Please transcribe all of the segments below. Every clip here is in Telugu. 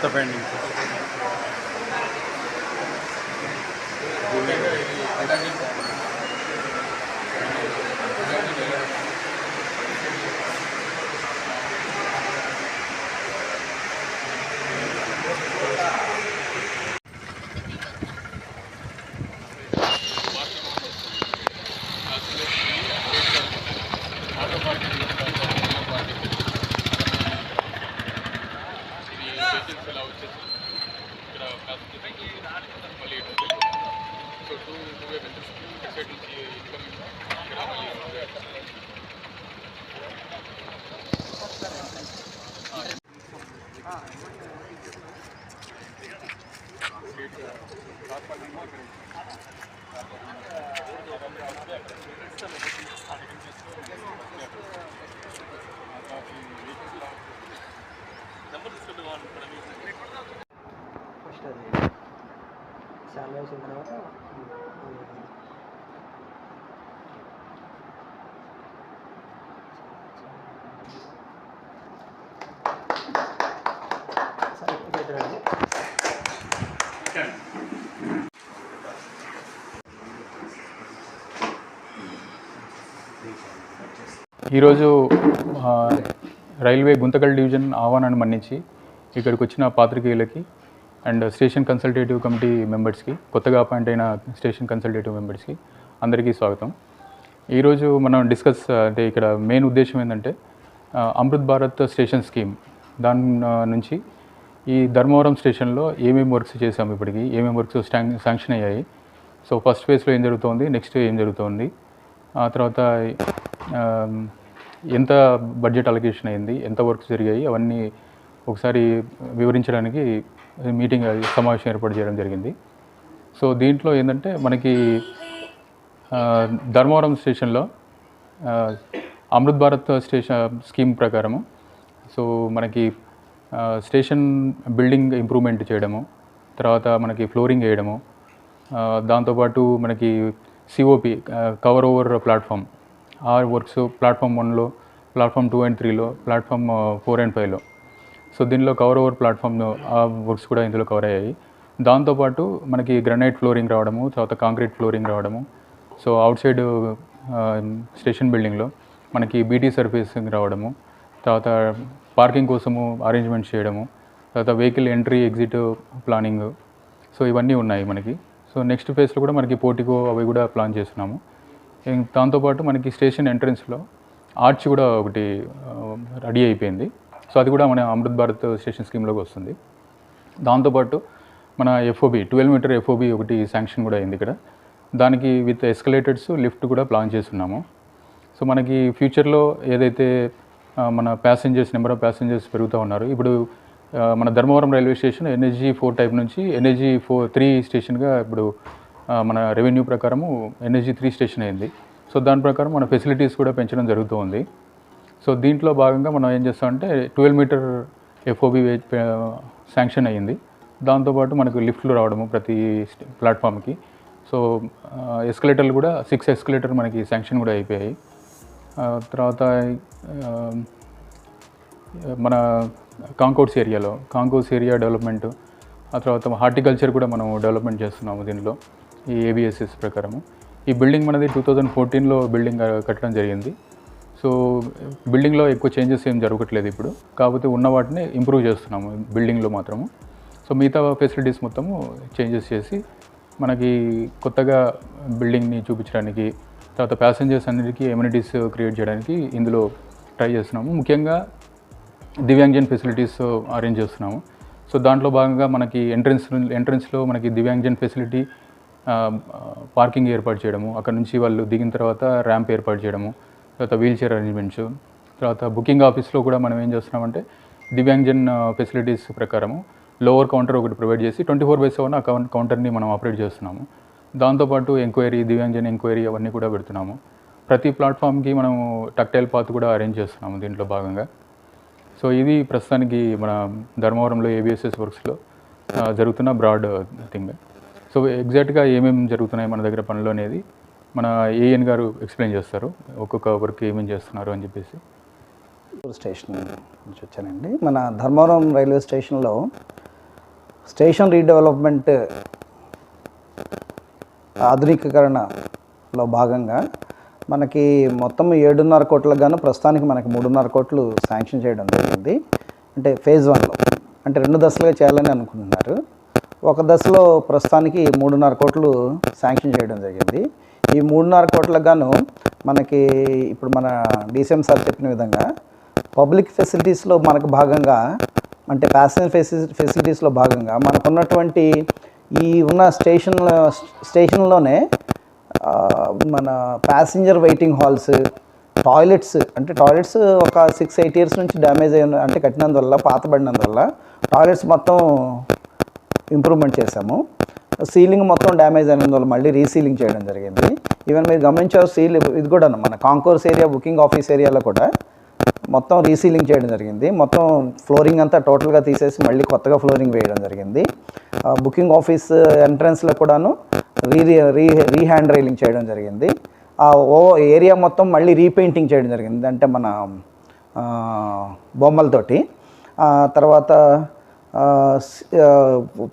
हफ़्ता पेंडिंग था। కొత్త పెయింటింగ్ ఫస్ట్ ఈరోజు రైల్వే గుంతకల్ డివిజన్ ఆహ్వానాన్ని మన్నించి ఇక్కడికి వచ్చిన పాత్రికేయులకి అండ్ స్టేషన్ కన్సల్టేటివ్ కమిటీ మెంబర్స్కి కొత్తగా అపాయింట్ అయిన స్టేషన్ కన్సల్టేటివ్ మెంబర్స్కి అందరికీ స్వాగతం. ఈరోజు మనం డిస్కస్ అంటే ఇక్కడ మెయిన్ ఉద్దేశం ఏంటంటే అమృత్ భారత్ స్టేషన్ స్కీమ్. దాని నుంచి ఈ ధర్మవరం స్టేషన్లో ఏమేమి వర్క్స్ చేసాము ఇప్పటికి ఏమేమి వర్క్స్ శాంక్షన్ అయ్యాయి. సో ఫస్ట్ ఫేజ్లో ఏం జరుగుతోంది నెక్స్ట్ ఏం జరుగుతోంది. ఆ తర్వాత ఎంత బడ్జెట్ అలొకేషన్ అయింది ఎంత వర్క్స్ జరిగాయి అవన్నీ ఒకసారి వివరించడానికి మీటింగ్ సమావేశం ఏర్పాటు చేయడం జరిగింది. సో దీంట్లో ఏంటంటే మనకి ధర్మవరం స్టేషన్లో అమృత్ భారత్ స్టేషన్ స్కీమ్ ప్రకారము సో మనకి స్టేషన్ బిల్డింగ్ ఇంప్రూవ్మెంట్ చేయడము తర్వాత మనకి ఫ్లోరింగ్ వేయడము దాంతోపాటు మనకి సిఓపి కవర్ ఓవర్ ప్లాట్ఫామ్ ఆ వర్క్స్ ప్లాట్ఫామ్ వన్లో ప్లాట్ఫామ్ టూ అండ్ త్రీలో ప్లాట్ఫామ్ ఫోర్ అండ్ ఫైవ్లో. సో దీనిలో కవర్ ఓవర్ ప్లాట్ఫామ్ ఆ వర్క్స్ కూడా ఇందులో కవర్ అయ్యాయి. దాంతోపాటు మనకి గ్రనైట్ ఫ్లోరింగ్ రావడము తర్వాత కాంక్రీట్ ఫ్లోరింగ్ రావడము. సో అవుట్ సైడ్ స్టేషన్ బిల్డింగ్లో మనకి బీటీ సర్ఫేసింగ్ రావడము తర్వాత పార్కింగ్ కోసము అరేంజ్మెంట్ చేయడము తర్వాత vehicle entry exit planning. So ఇవన్నీ ఉన్నాయి మనకి. సో నెక్స్ట్ ఫేజ్లో కూడా మనకి పోర్టికో అవి కూడా ప్లాన్ చేస్తున్నాము. దాంతోపాటు మనకి స్టేషన్ ఎంట్రన్స్లో ఆర్చ్ కూడా ఒకటి రెడీ అయిపోయింది. సో అది కూడా మన అమృత్ భారత్ స్టేషన్ స్కీమ్లోకి వస్తుంది. దాంతోపాటు మన F O B twelve metre F O B ఒకటి శాంక్షన్ కూడా అయింది ఇక్కడ. దానికి విత్ ఎస్కలేటర్స్ లిఫ్ట్ కూడా ప్లాన్ చేస్తున్నాము. సో మనకి ఫ్యూచర్లో ఏదైతే మన ప్యాసింజర్స్ నెంబర్ ఆఫ్ ప్యాసింజర్స్ పెరుగుతూ ఉన్నారు ఇప్పుడు మన Dharmavaram railway station NSG four type నుంచి ఎన్హెచ్జీ ఫోర్ త్రీ స్టేషన్గా ఇప్పుడు మన రెవెన్యూ ప్రకారము ఎన్ఎస్జీ త్రీ స్టేషన్ అయింది. సో దాని ప్రకారం మన ఫెసిలిటీస్ కూడా పెంచడం జరుగుతూ ఉంది. సో దీంట్లో భాగంగా మనం ఏం చేస్తామంటే ట్వెల్వ్ మీటర్ ఎఫ్ఓబి శాంక్షన్ అయ్యింది. దాంతోపాటు మనకు లిఫ్ట్లు రావడము ప్రతి ప్లాట్ఫామ్కి. సో ఎస్కలేటర్లు కూడా సిక్స్ ఎస్కలేటర్ మనకి శాంక్షన్ కూడా అయిపోయాయి. తర్వాత మన కాంకౌట్స్ ఏరియాలో కాంకౌట్స్ ఏరియా డెవలప్మెంట్ ఆ తర్వాత హార్టికల్చర్ కూడా మనం డెవలప్మెంట్ చేస్తున్నాము దీనిలో. ఈ ఏబిఎస్ఎస్ ప్రకారము. ఈ బిల్డింగ్ మనది టూ థౌజండ్ ఫోర్టీన్లో బిల్డింగ్ కట్టడం జరిగింది. సో బిల్డింగ్లో ఎక్కువ చేంజెస్ ఏం జరగట్లేదు ఇప్పుడు. కాకపోతే ఉన్న వాటిని ఇంప్రూవ్ చేస్తున్నాము బిల్డింగ్లో మాత్రము. సో మిగతా ఫెసిలిటీస్ మొత్తము చేంజెస్ చేసి మనకి కొత్తగా బిల్డింగ్ని చూపించడానికి తర్వాత ప్యాసింజర్స్ అందరికీ ఎమ్యూనిటీస్ క్రియేట్ చేయడానికి ఇందులో ట్రై చేస్తున్నాము. ముఖ్యంగా దివ్యాంగ్జన్ ఫెసిలిటీస్ అరేంజ్ చేస్తున్నాము. సో దాంట్లో భాగంగా మనకి ఎంట్రన్స్ ఎంట్రన్స్లో మనకి దివ్యాంగ్జన్ ఫెసిలిటీ పార్కింగ్ ఏర్పాటు చేయడము అక్కడ నుంచి వాళ్ళు దిగిన తర్వాత ర్యాంప్ ఏర్పాటు చేయడము తర్వాత వీల్ చైర్ అరేంజ్మెంట్స్ తర్వాత బుకింగ్ ఆఫీస్లో కూడా మనం ఏం చేస్తున్నామంటే దివ్యాంగ్జన్ ఫెసిలిటీస్ ప్రకారము లోవర్ కౌంటర్ ఒకటి ప్రొవైడ్ చేసి ట్వంటీ ఫోర్ బై సెవెన్ ఆ కౌంటర్ని మనం ఆపరేట్ చేస్తున్నాము. దాంతోపాటు ఎంక్వైరీ దివ్యాంగ్జన్ ఎంక్వైరీ అవన్నీ కూడా పెడుతున్నాము. ప్రతి ప్లాట్ఫామ్కి మనం టక్టైల్ పాత్ కూడా అరేంజ్ చేస్తున్నాము దీంట్లో భాగంగా. సో ఇది ప్రస్తుతానికి మన ధర్మవరంలో ఏబిఎస్ఎస్ వర్క్స్లో జరుగుతున్న బ్రాడ్ థింగ్ సో ఎగ్జాక్ట్గా ఏమేమి జరుగుతున్నాయి మన దగ్గర పనులు అనేది మన ఏఎన్ గారు ఎక్స్ప్లెయిన్ చేస్తారు. ఒక్కొక్క వర్క్ ఏమేమి చేస్తున్నారు అని చెప్పేసి. స్టేషన్ నుంచి వచ్చానండి. మన ధర్మవరం రైల్వే స్టేషన్లో స్టేషన్ రీడెవలప్మెంట్ ఆధునికీకరణలో భాగంగా మనకి మొత్తం ఏడున్నర కోట్లకు గాను ప్రస్తుతానికి మనకి మూడున్నర కోట్లు శాంక్షన్ చేయడం జరిగింది. అంటే ఫేజ్ వన్లో అంటే రెండు దశలుగా చేయాలని అనుకుంటున్నారు. ఒక దశలో ప్రస్తుతానికి మూడున్నర కోట్లు శాంక్షన్ చేయడం జరిగింది. ఈ మూడున్నర కోట్లకు గాను మనకి ఇప్పుడు మన డీసీఎం సార్ చెప్పిన విధంగా పబ్లిక్ ఫెసిలిటీస్లో మనకు భాగంగా అంటే ప్యాసింజర్ ఫెసి ఫెసిలిటీస్లో భాగంగా మనకున్నటువంటి ఈ ఉన్న స్టేషన్ స్టేషన్లోనే మన ప్యాసింజర్ వెయిటింగ్ హాల్స్ టాయిలెట్స్ అంటే టాయిలెట్స్ ఒక సిక్స్ ఎయిట్ ఇయర్స్ నుంచి డ్యామేజ్ అయిన అంటే కట్టినందువల్ల పాతబడినందువల్ల టాయిలెట్స్ మొత్తం ఇంప్రూవ్మెంట్ చేశాము. సీలింగ్ మొత్తం డ్యామేజ్ అయినందువల్ల మళ్ళీ రీసీలింగ్ చేయడం జరిగింది. ఈవెన్ మీరు గమనించారు సీల్ ఇది కూడా మన కాంకోర్స్ ఏరియా బుకింగ్ ఆఫీస్ ఏరియాలో కూడా మొత్తం రీసీలింగ్ చేయడం జరిగింది. మొత్తం ఫ్లోరింగ్ అంతా టోటల్గా తీసేసి మళ్ళీ కొత్తగా ఫ్లోరింగ్ వేయడం జరిగింది. బుకింగ్ ఆఫీస్ ఎంట్రన్స్లో కూడాను రీ రీ రీ హ్యాండ్ రైలింగ్ చేయడం జరిగింది. ఆ ఓ ఏరియా మొత్తం మళ్ళీ రీపెయింటింగ్ చేయడం జరిగింది. అంటే మన బొమ్మలతోటి. తర్వాత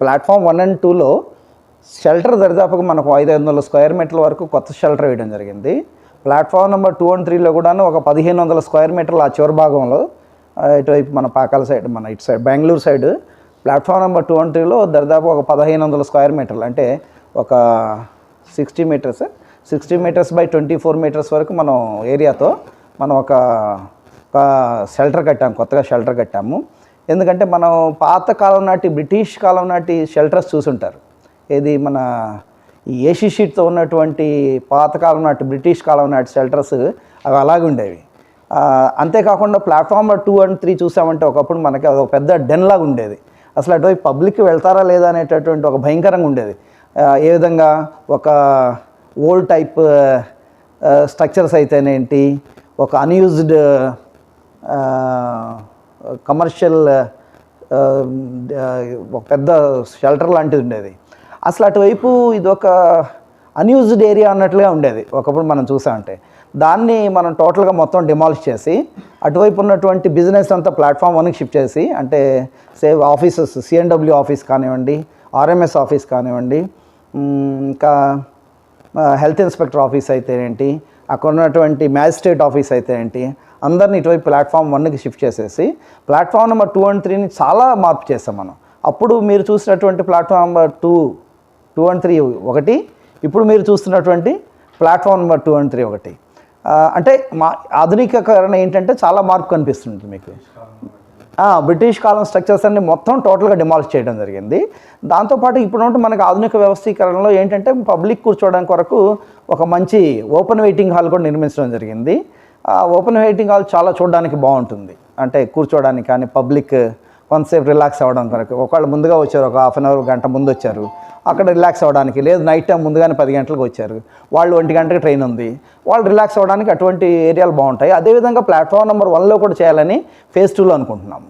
ప్లాట్ఫామ్ వన్ అండ్ టూలో షెల్టర్ దరిదాపుగా మనకు ఐదు ఐదు వందల స్క్వేర్ మీటర్ల వరకు కొత్త షెల్టర్ వేయడం జరిగింది. ప్లాట్ఫామ్ నెంబర్ టూ అండ్ త్రీలో కూడాను ఒక పదిహేను వందల స్క్వేర్ మీటర్ల ఆ చివరి భాగంలో ఇటువైపు మన పాకాల సైడ్ మన ఇటు side Bengaluru side platform number two and త్రీలో దరిదాపు ఒక పదిహేను వందల స్క్వేర్ మీటర్లు అంటే ఒక sixty metres sixty metres by twenty four metres వరకు మనం ఏరియాతో మనం ఒక ఒక షెల్టర్ కట్టాము కొత్తగా షెల్టర్ కట్టాము. ఎందుకంటే మనం పాత కాలం నాటి బ్రిటిష్ కాలం నాటి షెల్టర్స్ చూసుంటారు. ఏది మన ఈ ఏసీ షీట్తో ఉన్నటువంటి పాతకాలం నాటి బ్రిటిష్ కాలం నాటి షెల్టర్స్ అవి అలాగే ఉండేవి. అంతేకాకుండా ప్లాట్ఫామ్ టూ అండ్ త్రీ చూసామంటే ఒకప్పుడు మనకి అది ఒక పెద్ద డెన్ లాగా ఉండేది. అసలు అటువైపు పబ్లిక్ వెళ్తారా లేదా అనేటటువంటి ఒక భయంకరంగా ఉండేది. ఏ విధంగా ఒక ఓల్డ్ టైప్ స్ట్రక్చర్స్ అయితేనేంటి ఒక అన్యూజ్డ్ కమర్షియల్ ఒక పెద్ద షెల్టర్ లాంటిది ఉండేది. అసలు అటువైపు ఇది ఒక అన్యూజ్డ్ ఏరియా అన్నట్లుగా ఉండేది. ఒకప్పుడు మనం చూసామంటే. దాన్ని మనం టోటల్గా మొత్తం డిమాలిష్ చేసి అటువైపు ఉన్నటువంటి బిజినెస్ అంతా ప్లాట్ఫామ్ వన్కి షిఫ్ట్ చేసి అంటే సేవ్ ఆఫీసెస్ సిఎన్డబ్ల్యూ ఆఫీస్ కానివ్వండి ఆర్ఎంఎస్ ఆఫీస్ కానివ్వండి ఇంకా హెల్త్ ఇన్స్పెక్టర్ ఆఫీస్ అయితే ఏంటి అక్కడ ఉన్నటువంటి మ్యాజిస్ట్రేట్ ఆఫీస్ అయితే ఏంటి అందరిని ఇటువైపు ప్లాట్ఫామ్ వన్కి షిఫ్ట్ చేసేసి ప్లాట్ఫామ్ నెంబర్ టూ అండ్ త్రీని చాలా మార్పు చేస్తాం మనం. అప్పుడు మీరు చూసినటువంటి platform number two two and three ఒకటి ఇప్పుడు మీరు చూస్తున్నటువంటి platform number two and three ఒకటి. అంటే మా ఆధునికీకరణ ఏంటంటే చాలా మార్పు కనిపిస్తుంది మీకు. బ్రిటిష్ కాలం స్ట్రక్చర్స్ అన్ని మొత్తం టోటల్గా డిమాలిష్ చేయడం జరిగింది. దాంతోపాటు ఇప్పుడు ఉంటే మనకు ఆధునిక వ్యవస్థీకరణలో ఏంటంటే పబ్లిక్ కూర్చోవడం కొరకు ఒక మంచి ఓపెన్ వెయిటింగ్ హాల్ కూడా నిర్మించడం జరిగింది. ఓపెన్ వెయిటింగ్ హాల్ చాలా చూడడానికి బాగుంటుంది. అంటే కూర్చోవడానికి కానీ పబ్లిక్ కొంతసేపు రిలాక్స్ అవ్వడం కొరకు. ఒకళ్ళు ముందుగా వచ్చారు ఒక హాఫ్ అన్ అవర్ గంట ముందు వచ్చారు. అక్కడ రిలాక్స్ అవ్వడానికి లేదు నైట్ టైం ముందుగానే పది గంటలకు వచ్చారు. వాళ్ళు ఒంటి గంటకి ట్రైన్ ఉంది. వాళ్ళు రిలాక్స్ అవ్వడానికి అటువంటి ఏరియాలు బాగుంటాయి. అదేవిధంగా ప్లాట్ఫామ్ నెంబర్ వన్లో కూడా చేయాలని ఫేజ్ టూలో అనుకుంటున్నాము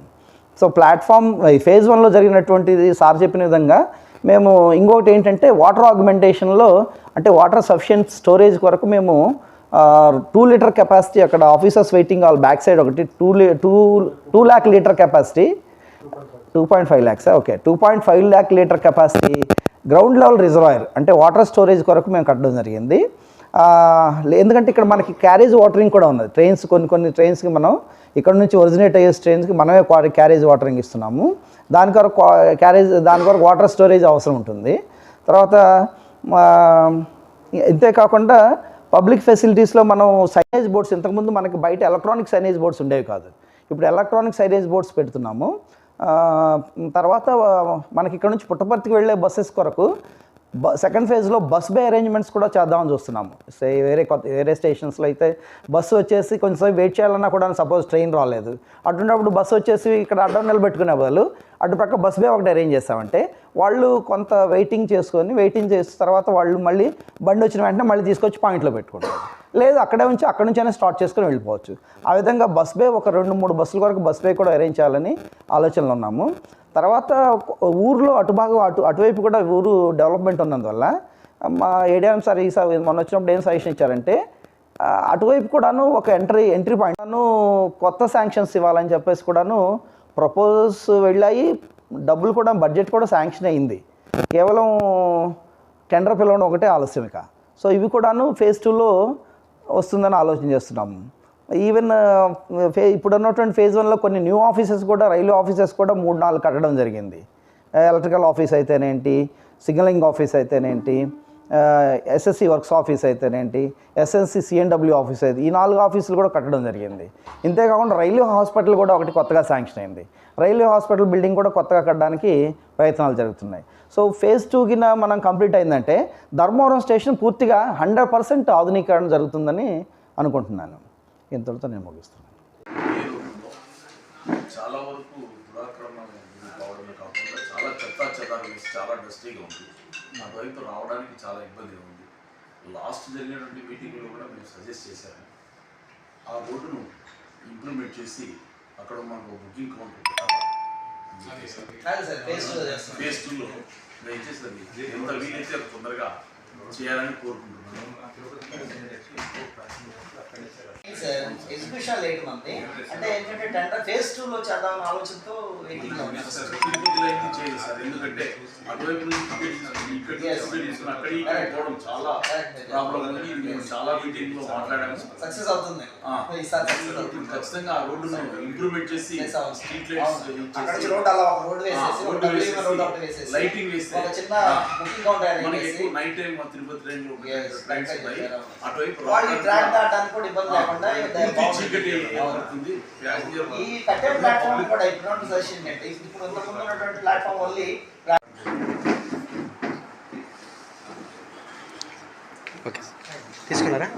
సో ప్లాట్ఫామ్ ఫేజ్ వన్లో జరిగినటువంటిది సార్ చెప్పిన విధంగా మేము ఇంకొకటి ఏంటంటే వాటర్ ఆగ్మెంటేషన్లో అంటే వాటర్ సఫిషియెంట్ స్టోరేజ్ కొరకు మేము టూ లీటర్ కెపాసిటీ అక్కడ officers waiting hall back side ఒకటి టూ లీ two two lakh litre capacity two point five lakhs okay two point five lakh litre capacity ground level reservoir అంటే వాటర్ స్టోరేజ్ కొరకు మేము కట్టడం జరిగింది. లే- ఎందుకంటే ఇక్కడ మనకి క్యారేజ్ వాటరింగ్ కూడా ఉన్నది. ట్రైన్స్ కొన్ని కొన్ని ట్రైన్స్కి మనం ఇక్కడ నుంచి ఒరిజినేట్ అయ్యే ట్రైన్స్కి మనమే క్యారేజ్ వాటరింగ్ ఇస్తున్నాము. దాని కొరకు క్యారేజ్ దాని కొరకు వాటర్ స్టోరేజ్ అవసరం ఉంటుంది. తర్వాత ఇంతే కాకుండా పబ్లిక్ ఫెసిలిటీస్లో మనం సైనేజ్ బోర్డ్స్ ఇంతకుముందు మనకి బయట ఎలక్ట్రానిక్ సైనేజ్ బోర్డ్స్ ఉండేవి కాదు. ఇప్పుడు ఎలక్ట్రానిక్ సైనేజ్ బోర్డ్స్ పెడుతున్నాము. తర్వాత మనకి ఇక్కడ నుంచి పుట్టపర్తికి వెళ్ళే బస్సెస్ కొరకు బ సెకండ్ ఫేజ్లో బస్ బే అరేంజ్మెంట్స్ కూడా చేద్దామని చూస్తున్నాము. సే వేరే కొత్త వేరే స్టేషన్స్లో అయితే బస్సు వచ్చేసి కొంచెంసేపు వెయిట్ చేయాలన్నా కూడా సపోజ్ ట్రైన్ రాలేదు. అటువంటిప్పుడు బస్సు వచ్చేసి ఇక్కడ అడ్డం నిలబెట్టుకునే బదులు అటుపక్క బస్ బే ఒకటి అరేంజ్ చేస్తామంటే వాళ్ళు కొంత వెయిటింగ్ చేసుకొని వెయిటింగ్ చేసిన తర్వాత వాళ్ళు మళ్ళీ బండి వచ్చిన వెంటనే మళ్ళీ తీసుకొచ్చి పాయింట్లో పెట్టుకుంటారు. లేదు అక్కడే ఉంచి అక్కడ నుంచైనా స్టార్ట్ చేసుకొని వెళ్ళిపోవచ్చు. ఆ విధంగా బస్ బే ఒక రెండు మూడు బస్సుల వరకు బస్ బే కూడా అరేంజ్ చేయాలని ఆలోచనలో ఉన్నాము. తర్వాత ఊర్లో అటు భాగం అటు అటువైపు కూడా ఊరు డెవలప్మెంట్ ఉన్నందువల్ల మా ఏడిఎం సార్ ఈ సార్ మొన్న వచ్చినప్పుడు ఏం సజెషన్ ఇచ్చారంటే అటువైపు కూడాను ఒక ఎంట్రీ ఎంట్రీ పాయింట్ కొత్త శాంక్షన్స్ ఇవ్వాలని చెప్పేసి కూడాను ప్రపోజల్స్ వెళ్ళాయి. డబ్బులు కూడా బడ్జెట్ కూడా శాంక్షన్ అయింది. కేవలం టెండర్ పిలవడం ఒకటే ఆలస్యం ఇక. సో ఇవి కూడాను ఫేజ్ టూలో వస్తుందని ఆలోచన చేస్తున్నాము ఈవెన్ ఫే ఇప్పుడు ఉన్నటువంటి ఫేజ్ వన్లో కొన్ని న్యూ ఆఫీసెస్ కూడా రైల్వే ఆఫీసెస్ కూడా మూడు నాలుగు కట్టడం జరిగింది. ఎలక్ట్రికల్ ఆఫీస్ అయితేనేంటి సిగ్నలింగ్ ఆఫీస్ అయితేనేంటి ఎస్ఎస్సి వర్క్స్ ఆఫీస్ అయితేనేంటి ఎస్ఎస్సి సిఎన్డబ్ల్యూ ఆఫీస్ అయితే ఈ నాలుగు ఆఫీసులు కూడా కట్టడం జరిగింది. ఇంతేకాకుండా రైల్వే హాస్పిటల్ కూడా ఒకటి కొత్తగా శాంక్షన్ అయింది. రైల్వే హాస్పిటల్ బిల్డింగ్ కూడా కొత్తగా కట్టడానికి ప్రయత్నాలు జరుగుతున్నాయి. సో ఫేజ్ టూ కింద మనం కంప్లీట్ అయిందంటే ధర్మవరం స్టేషన్ పూర్తిగా హండ్రెడ్ పర్సెంట్ ఆధునీకరణ జరుగుతుందని అనుకుంటున్నాను. ఇంతటితో నేను ముగిస్తున్నాను. చాలా వరకు కావడమే కాకుండా చాలా చెత్త చెదారం చాలా డస్టీగా ఉంది. నా వైపు రావడానికి చాలా ఇబ్బందిగా ఉంది. లాస్ట్ జరిగినటువంటి మీటింగ్లో కూడా మేము సజెస్ట్ చేశాము ఆ రోడ్డును ఇంప్లిమెంట్ చేసి అక్కడ మాకు బుకింగ్ కౌంటర్ ఫేస్ టూలో దయచేసి ఎంత వీలైతే తొందరగా చేయాలని కోరుకుంటున్నాను. ఎగ్జిబిషన్ లేట్ ఉంది అంటే ఏంటంటే టెండర్ ఫేజ్ టూ లో చేద్దాం ఆలోచనతో వెయిటింగ్ సార్. ఎందుకంటే అటువైపు నుంచి ఇక్కడ Yes. టికెట్ తీసుకుని అక్కడ ఇక్కడ పోవడం చాలా ప్రాబ్లం ఉంది ఇది మేము చాలా మీటింగ్లో మాట్లాడాము. సక్సెస్ అవుతుంది. ఖచ్చితంగా ఆ రోడ్డును ఇంప్రూవ్మెంట్ చేసి. స్ట్రీట్ లైట్స్ రోడ్ అలా ఒక రోడ్ వేసేసి రోడ్డు లైటింగ్ వేస్తే, చిన్న మనకి నైట్ టైం తిరుపతి ట్రైన్లో Yes, ట్రైన్స్ ఉన్నాయి. అటువైపు చీకటి. ఏర్పడుతుంది ప్యాసింజర్ ఈ కట్టే ప్లాట్ఫామ్ కూడా ఇప్పుడు సజెషన్ ఏంటి ఇప్పుడు ఇంతకుముందు ఉన్నటువంటి ప్లాట్ఫామ్ ఓన్లీ ఓకే. తీసుకున్నారా?